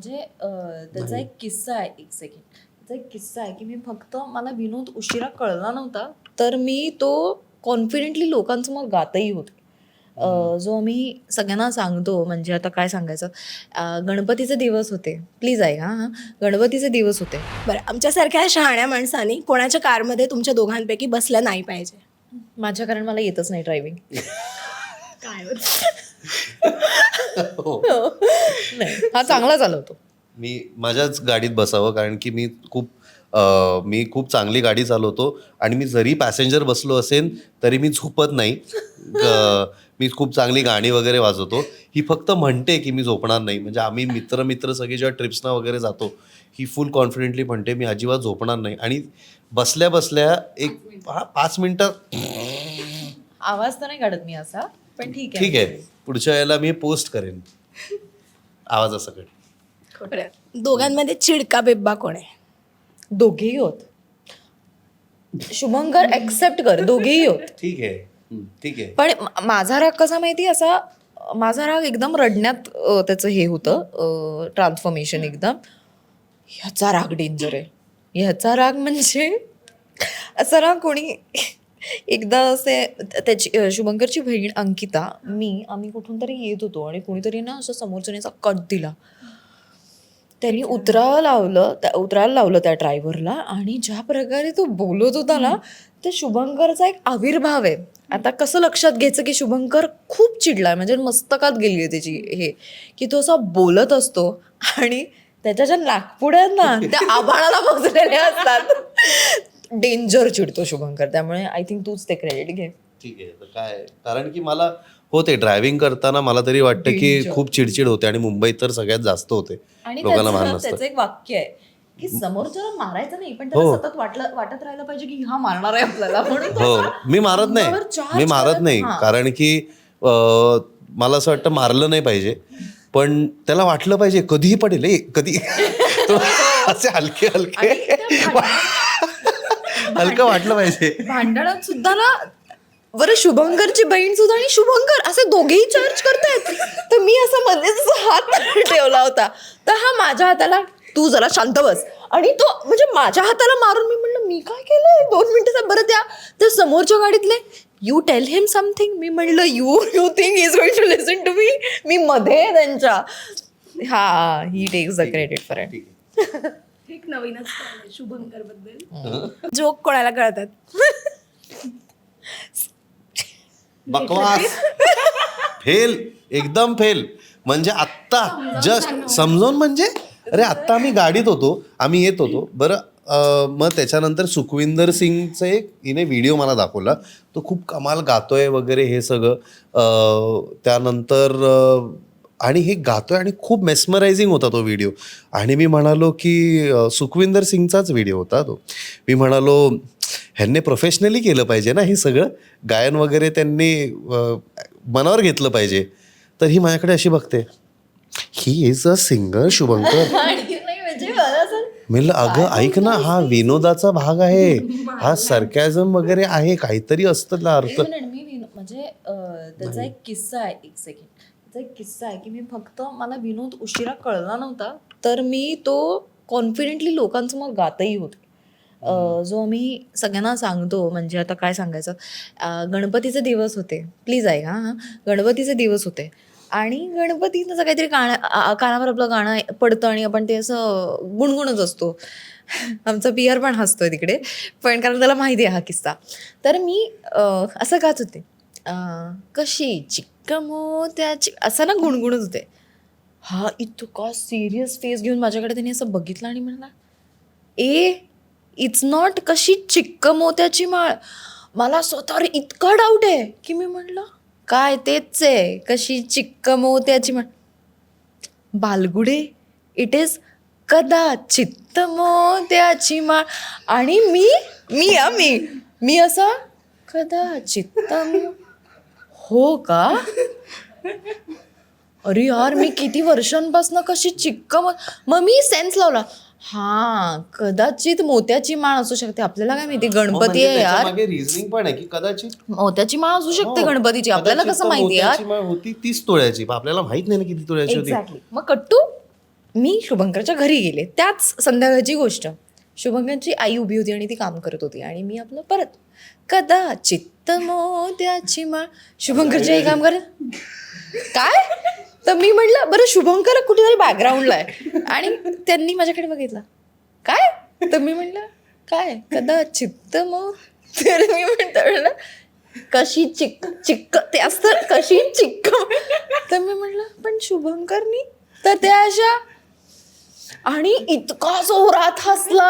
म्हणजे अं, त्याचा एक किस्सा आहे एक सेकंड त्याचा एक किस्सा आहे की मी फक्त मला विनोद उशिरा कळला नव्हता तर मी तो कॉन्फिडेंटली लोकांसमोर गातही होते. अं, जो मी सगळ्यांना सांगतो म्हणजे आता काय सांगायचं गणपतीचे दिवस होते. प्लीज ऐका हां. गणपतीचे दिवस होते. बरं आमच्यासारख्या शहाण्या माणसांनी कोणाच्या कारमध्ये तुमच्या दोघांपैकी बसलं नाही पाहिजे? माझ्या कारण मला येतच नाही ड्रायव्हिंग काय हो. नाही हा चांगला चालवतो. मी माझ्याच गाडीत बसावं कारण की मी खूप अं, मी खूप चांगली गाडी चालवतो आणि मी जरी पॅसेंजर बसलो असेल तरी मी झोपत नाही. ग- मी खूप चांगली गाणी वगैरे वाजवतो. ही फक्त म्हणते की मी झोपणार नाही. म्हणजे आम्ही मित्र मित्र सगळे जेव्हा ट्रिप्सना वगैरे जातो ही फुल कॉन्फिडेंटली म्हणते मी अजिबात झोपणार नाही. आणि बसल्या बसल्या एक हा, पाच मिनिटं आवाज तर नाही काढत मी असा पण ठीक आहे. ठीक आहे. पुढच्या वेळेला मी पोस्ट करेन. आवाजासकट बरं दोघांमध्ये चिडका बेब्बा कोण आहे? दोघेही होत. शुभंकर एक्सेप्ट कर दोघेही होत. ठीक आहे. ठीक आहे. पण मा- माझा राग कसा माहिती असा माझा राग एकदम रडण्यात अ, त्याचं हे होतं ट्रान्सफॉर्मेशन एकदम. ह्याचा राग डेंजर आहे. ह्याचा राग म्हणजे असा राग कोणी एकदा असे त्याची शुभंकरची बहीण अंकिता मी आम्ही कुठून तरी येत होतो आणि कोणीतरी ना असं समोरच्यानेचा कट दिला. त्यांनी उतरावं लावलं त्या उतरायला लावलं त्या ड्रायव्हरला आणि ज्या प्रकारे तो बोलत होता ना ते शुभंकरचा एक आविर्भाव आहे. आता कसं लक्षात घ्यायचं की शुभंकर खूप चिडलाय म्हणजे मस्तकात गेली आहे त्याची हे की तो असा बोलत असतो आणि त्याच्या ज्या नागपुड्या आहेत ना त्या आभाळाला पोचलेल्या असतात. डेंजर चिडतो शुभंकर. त्यामुळे आय थिंक तूच ते क्रेडिट घे. ठीक आहे तर काय? कारण की मला होते ड्रायव्हिंग करताना मला तरी वाटतं की खूप चिडचिड होते आणि मुंबईत तर सगळ्यात जास्त होते. आणि लोकांना भान त्याचं नसतं. त्याचं एक वाक्य आहे की समोरच्याला मारायचं नाही पण हो. त्याला सतत वाटलं वाटत राहिलं पाहिजे की हा मारणार आहे आपल्याला म्हणून. तो हो मी मारत अंगावर नाही charge मी मारत करत- नाही. हा. कारण की अं, मला असं वाटतं मारलं नाही पाहिजे. पण त्याला वाटलं पाहिजे कधीही पडेल ए, कधी? तो असे हलके हलके आणि त्या भांडणात- हलकं वाटलं पाहिजे. भांडणात सुद्धा ना बरं शुभंकरची बहीण सुद्धा आणि शुभंकर असे दोघेही चार्ज करतायत. तर मी असं मध्येच हात ठेवला होता. तर हा माझ्या हाताला तू जरा शांत बस. आणि तो म्हणजे माझ्या हाताला मारून मी म्हणलं मी काय केलंय? दोन मिनिटं बरं त्या त्या समोरच्या गाडीतले यू टेल हिम समथिंग मी म्हणलं you you think is going to listen to me मी मध्ये त्यांच्या. हा he takes the credit for it नवीनच शुभंकरबद्दल जोक कोणाला कळतात? बकवास. फेल. एकदम फेल. म्हणजे आत्ता जस्ट समजून म्हणजे अरे आत्ता आम्ही गाडीत होतो आम्ही येत होतो. बरं मग त्याच्यानंतर सुखविंदर सिंगचं एक हिने व्हिडिओ मला दाखवला. तो खूप कमाल गातोय वगैरे हे सगळं. अं, त्यानंतर आणि हे गातोय आणि खूप मेस्मरायझिंग होता तो व्हिडिओ आणि मी म्हणालो की सुखविंदर सिंगचाच व्हिडिओ होता तो. मी म्हणालो ह्यांनी प्रोफेशनली केलं पाहिजे ना हे सगळं? गायन वगैरे त्यांनी मनावर घेतलं पाहिजे. तर ही माझ्याकडे अशी बघते. He is a singer Shubhankar. म्हणजे म्हणलं, अगं ऐक ना हा विनोदाचा भाग आहे. हा सरकॅझम वगैरे आहे. काहीतरी असतं अर्थ. म्हणजे त्याचा एक किस्सा आहे. एक सेकंड त्याचा एक किस्सा आहे की मी फक्त मला विनोद उशिरा कळला नव्हता तर मी तो कॉन्फिडेंटली लोकांसमोर गातही होते. जो मी सगळ्यांना सांगतो म्हणजे आता काय सांगायचं? गणपतीचे दिवस होते. प्लीज ऐका हां गणपतीचे दिवस होते. आणि गणपतीचं काहीतरी गाणं कानावर आपलं गाणं पडतं आणि आपण ते असं गुणगुणत असतो. आमचा पियर पण हसतोय तिकडे. पण कारण त्याला माहिती आहे हा किस्सा. तर मी असं गात होते. अं, कशी? चिक्क मोत्याची असं ना गुणगुणत होते. हा इतका सिरियस फेस घेऊन माझ्याकडे त्यांनी असं बघितलं आणि म्हणला ए इट्स नॉट कशी चिक्क मोत्याची माळ. मला स्वतःवर इतका डाऊट आहे की मी म्हणलं काय तेच आहे कशी चिक्क मोत्याची माळ. बालगुडे इट इज कदाचित मोत्याची माळ. आणि मी मी मी मी असा कदाचित मो- हो का? अरे यार मी किती वर्षांपासून कशी चिक्क मग मी सेन्स लावला. हा कदाचित मोत्याची माळ असू शकते. आपल्याला काय माहिती? गणपती आहे यार. रिझनिंग पण आहे की कदाचित मोत्याची माळ असू शकते हो, गणपतीची. आपल्याला कसं माहिती यार? होती तीस तोळ्याची. आपल्याला माहीत नाही ना किती तोळ्याची होती. मग कट्टू मी शुभंकरच्या घरी गेले. त्याच संध्याकाळची गोष्ट. शुभंकरची आई उभी होती आणि ती काम करत होती आणि मी आपलं परत. कदाचित मोत्याची माळ. शुभंकरची आई काम करत काय? तर मी म्हटलं बरं शुभंकर कुठेतरी बॅकग्राऊंडला आहे. आणि त्यांनी माझ्याकडे बघितलं. काय? तर मी म्हटलं काय? कदाचित मग तर मी म्हणतो म्हणलं कशी चिक्क चिक्क ते असतं कशी चिक्क. तर मी म्हटलं पण शुभंकरनी तर त्या अशा आणि इतका जोरात हसला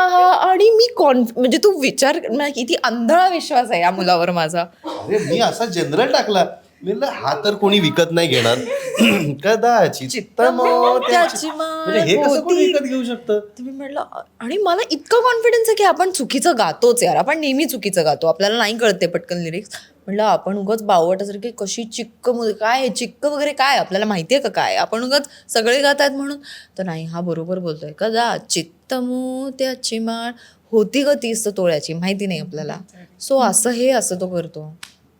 आणि मी कॉन्फ म्हणजे तू विचार ना, किती आंधळा विश्वास आहे या मुलावर माझा. अरे मी असा जनरल टाकला. मी म्हणलं, हा तर कोणी विकत नाही घेणार. कदाचित माळ म्हणजे हे कसं कोणी होती. विकत घेऊ शकतं? तर मी म्हटलं आणि मला इतकं कॉन्फिडन्स आहे की आपण चुकीचं गातोच यार. आपण नेहमी चुकीचं गातो. आपल्याला नाही कळते पटकन लिरिक्स म्हटलं आपण उगाच बावटासारखी कशी चिक्क मुल काय आहे, चिक्क वगैरे काय? आपल्याला माहिती आहे का काय? आपण उगाच सगळे गात आहेत म्हणून. तर नाही हा बरोबर बोलतोय. कदा चित्त मोत्याची माळ होती ग तीस तोळ्याची. माहिती नाही आपल्याला. सो असं हे असं तो करतो.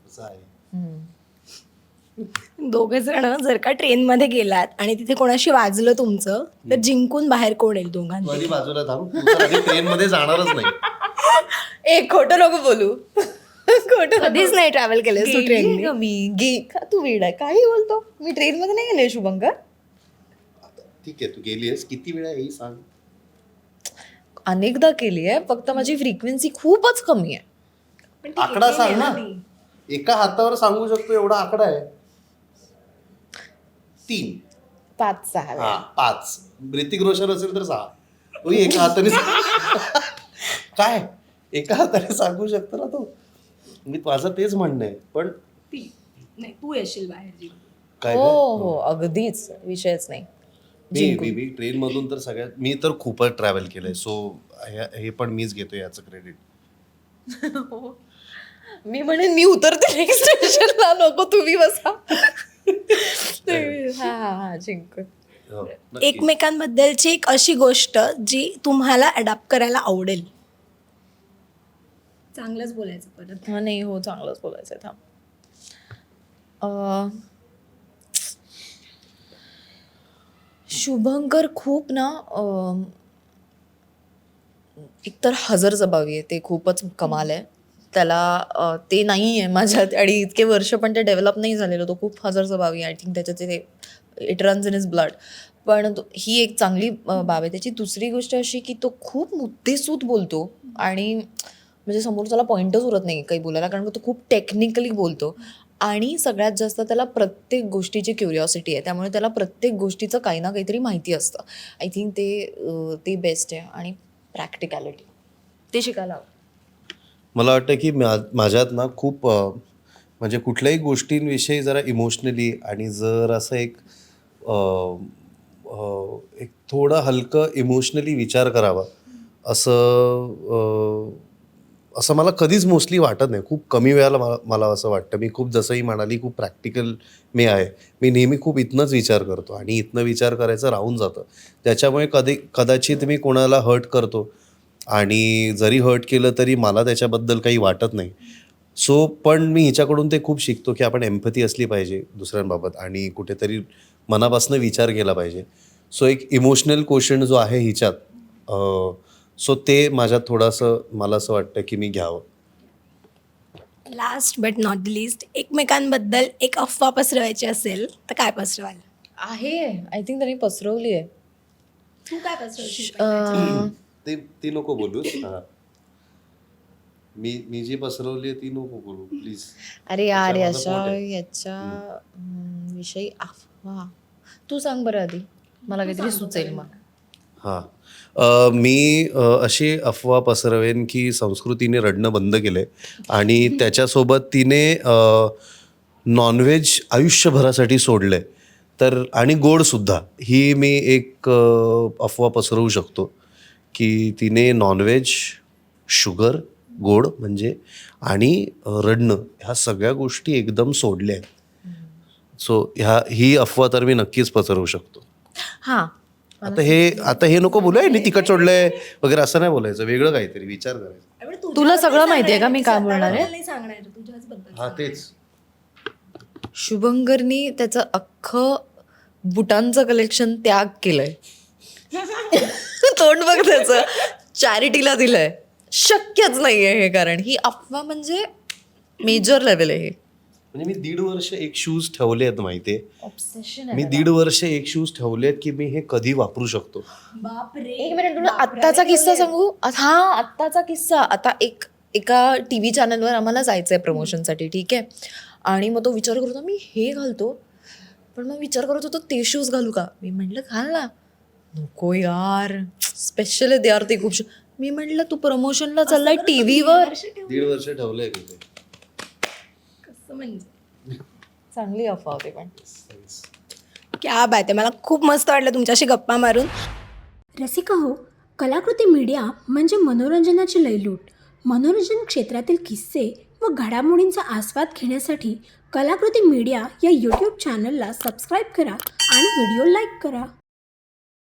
असं आहे. हम्म. दोघे जण जर का ट्रेनमध्ये गेलात आणि तिथे कोणाशी वाजलं तुमचं तर जिंकून बाहेर कोण येईल तू दोघांपैकी? आधी बाजूला थांब. तू तर आधी ट्रेन मध्ये जाणारच नाही. ए खोटं नको बोलू. खोटं. कधीच नाही ट्रॅव्हल केले तू मी? गे का तू वेळ आहे. काही बोलतो. मी ट्रेन मध्ये नाही गेले शुभंकर. ठीक आहे तू गेलीस किती वेळा येई सांग. अनेकदा केली आहे फक्त माझी फ्रिक्वेन्सी खूपच कमी आहे. आकडा सांग ना. एका हातावर सांगू शकतो एवढा आकडा आहे. तीन. पाच सहा हा पाच. ऋतिक रोशन असेल तर सहा. तोही एका हाताने काय? एका हाताने सांगू शकतो ना तो? मी माझं तेच म्हणणं आहे पण नाही तू येशील बाहेर काय हो? हो अगदीच. विषयच नाही. मी मी मी ट्रेन मधून तर सगळ्यात मी तर खूपच ट्रॅव्हल केलंय. सो हे पण मीच घेतो याचं क्रेडिट मी म्हणेन मी उतरते नेक्स्ट स्टेशनला नको तुम्ही बसा. हा हा हा जिंक हो. एकमेकांबद्दलची एक अशी गोष्ट जी तुम्हाला अडॅप्ट करायला आवडेल. चांगलंच बोलायचं परत. हा नाही हो चांगलंच बोलायचं थांब. अं, शुभंकर खूप ना अं, एकतर हजरजबावी आहे ते खूपच कमाल आहे. त्याला ते नाही आहे माझ्यात आणि इतके वर्ष पण ते डेव्हलप नाही झालेलं. तो खूप हजरजबावी आय थिंक त्याच्यात ते it runs in his blood पण तो- ही एक चांगली बाब आहे. त्याची दुसरी गोष्ट अशी की तो खूप मुद्देसूद बोलतो आणि म्हणजे समोर त्याला पॉईंटच उरत नाही काही बोलायला कारण तो खूप टेक्निकली बोलतो. आणि सगळ्यात जास्त त्याला प्रत्येक गोष्टीची क्युरिओसिटी आहे. त्यामुळे त्याला प्रत्येक गोष्टीचं काही ना काहीतरी माहिती असतं. आय थिंक ते ते बेस्ट आहे. आणि प्रॅक्टिकॅलिटी ते शिकायला हवं. मला वाटतं की मा- माझ्यात ना खूप म्हणजे कुठल्याही गोष्टींविषयी जरा इमोशनली आणि जर असं एक अ, अ, एक थोडं हलकं इमोशनली विचार करावा असं अ, असं मला कधीच मोस्टली वाटत नाही. खूप कमी वेळाला मला मला असं वाटतं. मी खूप जसंही म्हणाली खूप प्रॅक्टिकल मी आहे. मी नेहमी खूप इथनंच विचार करतो आणि इथनं विचार करायचं राहून जातं. त्याच्यामुळे कधी कदाचित मी कोणाला हर्ट करतो. आणि जरी हर्ट केलं तरी मला त्याच्याबद्दल काही वाटत नाही. सो पण मी हिच्याकडून ते खूप शिकतो की आपण एम्पथी असली पाहिजे दुसऱ्यांबाबत आणि कुठेतरी मनापासून विचार केला पाहिजे. सो एक इमोशनल क्वेश्चन जो आहे हिच्यात सो ते माझ्यात थोडंसं मला असं वाटतं की मी घ्यावं. लास्ट बट नॉट लिस्ट एकमेकांबद्दल एक अफवा पसरवायची असेल तर काय पसरवाल? आहे. आय थिंक त्यांनी पसरवली आहे. तू काय पसरवशील? ते ती नको बोलू मी मी जी पसरवली आहे ती नको बोलू प्लीज अरे यार याच्या. याच्या विषयी अफवा. तू सांग बरं आधी. मला काहीतरी सुचेल मग. हां. मी अशी अफवा पसरवेन की संस्कृतीने रडणं बंद केलंय. आणि त्याच्यासोबत तिने नॉनव्हेज आयुष्यभरासाठी सोडलंय. तर आणि गोडसुद्धा ही मी एक अफवा पसरवू शकतो. की तिने नॉनव्हेज शुगर गोड म्हणजे आणि रडणं ह्या सगळ्या गोष्टी एकदम सोडल्या आहेत. सो ह्या ही अफवा तर मी नक्कीच पसरवू शकतो. हा. आता हे आता हे नको बोलूय मी तिकट सोडलंय वगैरे असं नाही बोलायचं वेगळं काहीतरी विचार करायचा. तुला सगळं माहितीये का मी काय बोलणार आहे? हा तेच. शुभंकरनी त्याचं अख्खं बुटांचं कलेक्शन त्याग केलंय. तोंड बघ त्याचं. चॅरिटीला दिलंय. शक्यच नाहीये हे कारण. ही अफवा म्हणजे मेजर लेवल आहे हे. म्हणजे मी दीड वर्ष एक शूज ठेवले आहेत माहितीये? ऑब्सेशन मी दीड वर्ष एक शूज ठेवले आहेत की मी हे कधी वापरू शकतो. बापरे एक मिनिट तुला आत्ताचा किस्सा सांगू? हा आत्ताचा किस्सा. आता एक एका टी व्ही चॅनलवर आम्हाला जायचं आहे प्रमोशनसाठी ठीक आहे? आणि मग तो विचार करत होता मी हे घालतो. पण मग विचार करत होतो ते शूज घालू का? मी म्हटलं घाल ना. नको यार. स्पेशल आहे यार ते खूप शू मी म्हटलं तू प्रमोशनला चाललाय टी व्हीवर दीड वर्ष ठेवलंय ते. कसं म्हणजे? चांगली अफवा होती पण. क्या बात आहे. मला खूप मस्त वाटलं तुमच्याशी गप्पा मारून. रसिका हो कलाकृती मीडिया म्हणजे मनोरंजनाची लयलूट. मनोरंजन क्षेत्रातील किस्से व घडामोडींचा आस्वाद घेण्यासाठी कलाकृती मीडिया या यूट्यूब चॅनलला सबस्क्राईब करा आणि व्हिडिओ लाईक करा.